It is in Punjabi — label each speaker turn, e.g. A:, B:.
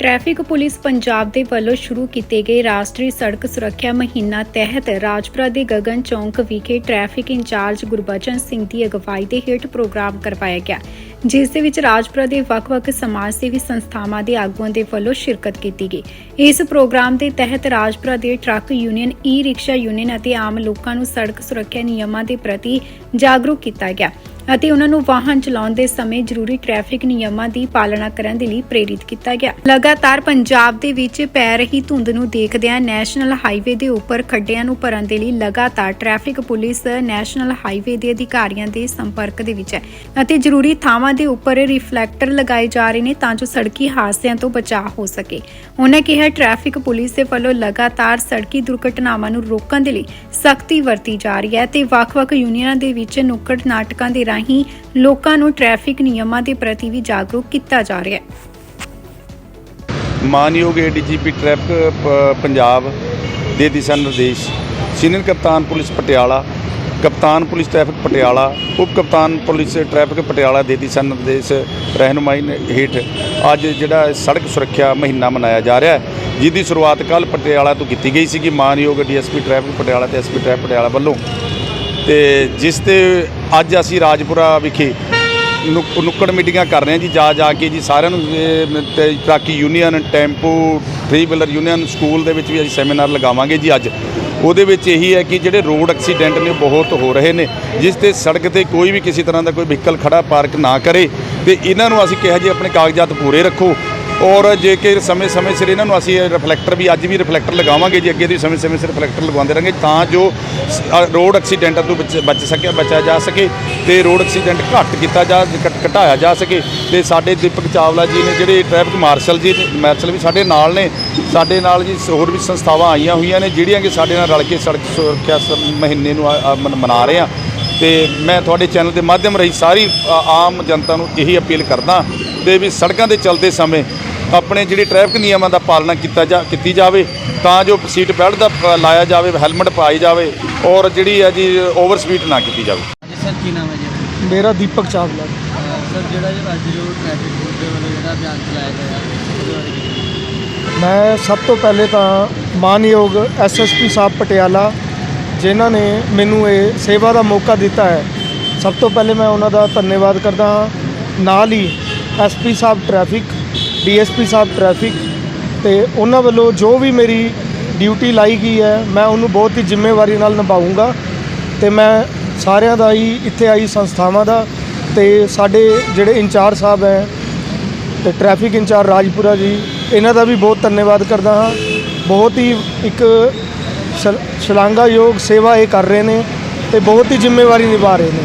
A: ਟ੍ਰੈਫਿਕ ਪੁਲਿਸ ਪੰਜਾਬ ਦੇ ਵੱਲੋਂ ਸ਼ੁਰੂ ਕੀਤੇ ਗਏ ਰਾਸ਼ਟਰੀ ਸੜਕ ਸੁਰੱਖਿਆ ਮਹੀਨਾ ਤਹਿਤ ਰਾਜਪੁਰਾ ਦੇ ਗਗਨ ਚੌਂਕ ਵਿਖੇ ਟ੍ਰੈਫਿਕ ਇੰਚਾਰਜ ਗੁਰਬਚਨ ਸਿੰਘ ਦੀ ਅਗਵਾਈ ਦੇ ਹੇਠ ਪ੍ਰੋਗਰਾਮ ਕਰਵਾਇਆ ਗਿਆ, ਜਿਸ ਦੇ ਵਿੱਚ ਰਾਜਪੁਰਾ ਦੇ ਵੱਖ-ਵੱਖ ਸਮਾਜ ਸੇਵੀ ਸੰਸਥਾਵਾਂ ਦੇ ਆਗੂਆਂ ਦੇ ਵੱਲੋਂ ਸ਼ਿਰਕਤ ਕੀਤੀ ਗਈ। ਇਸ ਪ੍ਰੋਗਰਾਮ ਦੇ ਤਹਿਤ ਰਾਜਪੁਰਾ ਦੇ truck union e rickshaw union ਅਤੇ ਆਮ ਲੋਕਾਂ ਨੂੰ ਸੜਕ ਸੁਰੱਖਿਆ ਨਿਯਮਾਂ ਦੇ ਪ੍ਰਤੀ ਜਾਗਰੂਕ ਕੀਤਾ ਗਿਆ। ਅਤੇ ਉਹਨਾਂ ਨੂੰ ਵਾਹਨ ਚਲਾਉਣ ਦੇ ਸਮੇਂ ਜ਼ਰੂਰੀ ਟ੍ਰੈਫਿਕ ਨਿਯਮਾਂ ਦੀ ਪਾਲਣਾ ਕਰਨ ਦੇ ਲਈ ਪ੍ਰੇਰਿਤ ਕੀਤਾ ਗਿਆ। ਲਗਾਤਾਰ ਪੰਜਾਬ ਦੇ ਵਿੱਚ ਪੈ ਰਹੀ ਧੁੰਦ ਨੂੰ ਦੇਖਦਿਆਂ ਨੈਸ਼ਨਲ ਹਾਈਵੇ ਦੇ ਉੱਪਰ ਖੱਡਿਆਂ ਨੂੰ ਭਰਨ ਦੇ ਲਈ ਲਗਾਤਾਰ ਟ੍ਰੈਫਿਕ ਪੁਲਿਸ ਨੈਸ਼ਨਲ ਹਾਈਵੇ ਦੇ ਅਧਿਕਾਰੀਆਂ ਦੇ ਸੰਪਰਕ ਦੇ ਵਿੱਚ ਹੈ ਅਤੇ ਜ਼ਰੂਰੀ ਥਾਵਾਂ ਦੇ ਉੱਪਰ ਰਿਫਲੈਕਟਰ ਲਗਾਏ ਜਾ ਰਹੇ ਨੇ ਤਾਂ ਜੋ ਸੜਕੀ ਹਾਦਸਿਆਂ ਤੋਂ ਬਚਾਅ ਹੋ ਸਕੇ। ਉਹਨਾਂ ਕਿਹਾ ਟ੍ਰੈਫਿਕ ਪੁਲਿਸ ਦੇ ਵੱਲੋਂ ਲਗਾਤਾਰ ਸੜਕੀ ਦੁਰਘਟਨਾਵਾਂ ਨੂੰ ਰੋਕਣ ਦੇ ਲਈ ਸਖਤੀ ਵਰਤੀ ਜਾ ਰਹੀ ਹੈ ਤੇ ਵੱਖ-ਵੱਖ ਯੂਨੀਅਨਾਂ ਦੇ ਵਿੱਚ ਨੁੱਕੜ ਨਾਟਕਾਂ ਦੇ ਰਾਹੀਂ ਲੋਕਾਂ ਨੂੰ ਟ੍ਰੈਫਿਕ ਨਿਯਮਾਂ ਦੇ ਪ੍ਰਤੀ ਵੀ ਜਾਗਰੂਕ ਕੀਤਾ ਜਾ ਰਿਹਾ ਹੈ।
B: ਮਾਨਯੋਗ ਏਡੀਜੀਪੀ ਟ੍ਰੈਫਿਕ ਪ- ਪੰਜਾਬ ਦੇ ਦਿਸ਼ਾ ਨਿਰਦੇਸ਼, ਸੀਨੀਅਰ ਕਪਤਾਨ ਪੁਲਿਸ ਪਟਿਆਲਾ, ਕਪਤਾਨ ਪੁਲਿਸ ਟ੍ਰੈਫਿਕ ਪਟਿਆਲਾ, ਉਪ ਕਪਤਾਨ ਪੁਲਿਸ ਟ੍ਰੈਫਿਕ ਪਟਿਆਲਾ ਦੇ ਦਿਸ਼ਾ ਨਿਰਦੇਸ਼ ਰਹਿਨੁਮਾਈ ਨੇ- ਹੇਠ ਅੱਜ ਜਿਹੜਾ ਸੜਕ ਸੁਰੱਖਿਆ ਮਹੀਨਾ ਮਨਾਇਆ ਜਾ ਰਿਹਾ ਹੈ, ਜਿਹਦੀ ਸ਼ੁਰੂਆਤ ਕੱਲ ਪਟਿਆਲਾ ਤੋਂ ਕੀਤੀ ਗਈ ਸੀਗੀ। ਮਾਨਯੋਗ ਡੀਐਸਪੀ ਟ੍ਰੈਫਿਕ ਪਟਿਆਲਾ ਤੇ ਐਸਪੀ ਟ੍ਰੈਫਿਕ ਪਟਿਆਲਾ ਵੱਲੋਂ ਤੇ ਜਿਸ ਤੇ ਅੱਜ ਅਸੀਂ ਰਾਜਪੁਰਾ ਵਿਖੇ ਨੁਕ- ਨੁੱਕੜ ਮੀਟਿੰਗਾਂ ਕਰ ਰਹੇ ਹਾਂ ਜੀ, ਜਾ ਜਾ ਕੇ ਜੀ ਸਾਰਿਆਂ ਨੂੰ, ਇਹ ਤੇ union, tempo, three wheeler union school ਦੇ ਵਿੱਚ ਵੀ ਅਸੀਂ ਸੈਮੀਨਾਰ ਲਗਾਵਾਂਗੇ ਜੀ ਅੱਜ। ਉਹਦੇ ਵਿੱਚ ਇਹੀ ਹੈ ਕਿ ਜਿਹੜੇ ਰੋਡ ਐਕਸੀਡੈਂਟ ਨੇ ਬਹੁਤ ਹੋ ਰਹੇ ਨੇ, ਜਿਸ ਤੇ ਸੜਕ ਤੇ ਕੋਈ ਵੀ ਕਿਸੇ ਤਰ੍ਹਾਂ ਦਾ ਕੋਈ ਵਹੀਕਲ ਖੜਾ ਪਾਰਕ ਨਾ ਕਰੇ। ਤੇ ਇਹਨਾਂ ਨੂੰ ਅਸੀਂ ਕਿਹਾ ਜੀ, ਆਪਣੇ ਕਾਗਜ਼ਾਤ ਪੂਰੇ ਰੱਖੋ। ਔਰ ਜੇ ਕਿ ਸਮੇਂ-ਸਮੇਂ ਸਿਰ ਇਹਨਾਂ ਨੂੰ ਅਸੀਂ ਰਿਫਲੈਕਟਰ ਵੀ ਅੱਜ ਵੀ ਰਿਫਲੈਕਟਰ ਲਗਾਵਾਂਗੇ, ਜੀ ਅੱਗੇ ਵੀ ਸਮੇਂ-ਸਮੇਂ ਸਿਰ ਰਿਫਲੈਕਟਰ ਲਗਵਾਉਂਦੇ ਰਹਾਂਗੇ, ਤਾਂ ਜੋ ਰੋਡ ਐਕਸੀਡੈਂਟਾਂ ਤੋਂ ਬਚ ਬਚ ਸਕਿਆ, ਬਚਿਆ ਜਾ ਸਕੇ ਤੇ ਰੋਡ ਐਕਸੀਡੈਂਟ ਘੱਟ ਕੀਤਾ ਜਾ ਘਟ- ਘਟਾਇਆ ਜਾ ਸਕੇ। ਤੇ ਸਾਡੇ ਦੀਪਕ ਚਾਵਲਾ ਜੀ ਨੇ ਜਿਹੜੇ ਟ੍ਰੈਫਿਕ ਮਾਰਸ਼ਲ ਜੀ ਮਾਰਸ਼ਲ ਵੀ ਸਾਡੇ ਨਾਲ ਨੇ, ਸਾਡੇ ਨਾਲ ਜੀ ਹੋਰ ਵੀ ਸੰਸਥਾਵਾਂ ਆਈਆਂ ਹੋਈਆਂ ਨੇ, ਜਿਹੜੀਆਂ ਕਿ ਸਾਡੇ ਨਾਲ ਰਲ ਕੇ ਸੜਕ ਸੁਰੱਖਿਆ ਸ- ਮਹੀਨੇ ਨੂੰ ਮਨ- ਮਨਾ ਰਹੇ ਆ। ਤੇ ਮੈਂ ਤੁਹਾਡੇ ਚੈਨਲ ਦੇ ਮਾਧਿਅਮ ਰਾਹੀਂ ਸਾਰੀ ਆਮ ਜਨਤਾ ਨੂੰ ਇਹੀ ਅਪੀਲ ਕਰਦਾ ਤੇ ਵੀ ਸੜਕਾਂ ਦੇ ਚੱਲਦੇ ਸਮੇਂ ਆਪਣੇ ਜਿਹੜੇ ਟ੍ਰੈਫਿਕ ਨਿਯਮਾਂ ਦਾ ਪਾਲਣਾ ਕੀਤਾ ਜਾ ਕੀਤੀ ਜਾਵੇ ਤਾਂ ਜੋ ਸੀਟ ਬੈਲਟ ਦਾ ਪ- ਲਾਇਆ ਜਾਵੇ ਹੈਲਮਟ ਪਾਈ ਜਾਵੇ ਔਰ ਜਿਹੜੀ ਹੈ ਜੀ ਓਵਰ ਸਪੀਡ ਨਾ ਕੀਤੀ ਜਾਵੇ
C: ਜੀ ਸਰ ਕੀ ਨਾਮ ਹੈ ਜੀ?
D: ਮੇਰਾ ਦੀਪਕ ਚਾਵਲਾ
C: ਸਰ ਜਿਹੜਾ ਜੀ ਅੱਜ ਜੋ ਟ੍ਰੈਫਿਕ ਪੁਲਿਸ ਦੇ ਵੱਲੋਂ ਜਿਹੜਾ ਅਭਿਆਨ ਚਲਾਇਆ ਗਿਆ ਉਹਦੇ ਬਾਰੇ ਕੀ?
D: ਮੈਂ ਸਭ ਤੋਂ ਪਹਿਲੇ ਤਾਂ ਮਾਨਯੋਗ ਐਸਐਸਪੀ ਸਾਹਿਬ ਪਟਿਆਲਾ ਜਿਨ੍ਹਾਂ ਨੇ ਮੈਨੂੰ ਇਹ ਸੇਵਾ ਦਾ ਮੌਕਾ ਦਿੱਤਾ ਹੈ ਸਭ ਤੋਂ ਪਹਿਲੇ ਮੈਂ ਉਹਨਾਂ ਦਾ ਧੰਨਵਾਦ ਕਰਦਾ ਹਾਂ ਨਾਲ ਹੀ SP sahib traffic DSP sahib traffic ਤੇ ਉਹਨਾਂ ਵੱਲੋਂ ਜੋ ਵੀ ਮੇਰੀ ਡਿਊਟੀ ਲਾਈ ਗਈ ਹੈ, ਮੈਂ ਉਹਨੂੰ ਬਹੁਤ ਹੀ ਜ਼ਿੰਮੇਵਾਰੀ ਨਾਲ ਨਿਭਾਉਂਗਾ ਤੇ ਮੈਂ ਸਾਰਿਆਂ ਦਾ ਹੀ ਇੱਥੇ ਆਈ ਸੰਸਥਾਵਾਂ ਦਾ ਤੇ ਸਾਡੇ ਜਿਹੜੇ ਇੰਚਾਰਜ ਸਾਹਿਬ ਹੈ ਤੇ ਟ੍ਰੈਫਿਕ ਇੰਚਾਰਜ ਰਾਜਪੁਰਾ ਜੀ, ਇਹਨਾਂ ਦਾ ਵੀ ਬਹੁਤ ਧੰਨਵਾਦ ਕਰਦਾ ਹਾਂ। ਬਹੁਤ ਹੀ ਇੱਕ ਸ਼ਲਾਘਾਯੋਗ ਸੇਵਾ ਇਹ ਕਰ ਰਹੇ ਨੇ ਤੇ ਬਹੁਤ ਹੀ ਜ਼ਿੰਮੇਵਾਰੀ ਨਿਭਾ ਰਹੇ ਨੇ।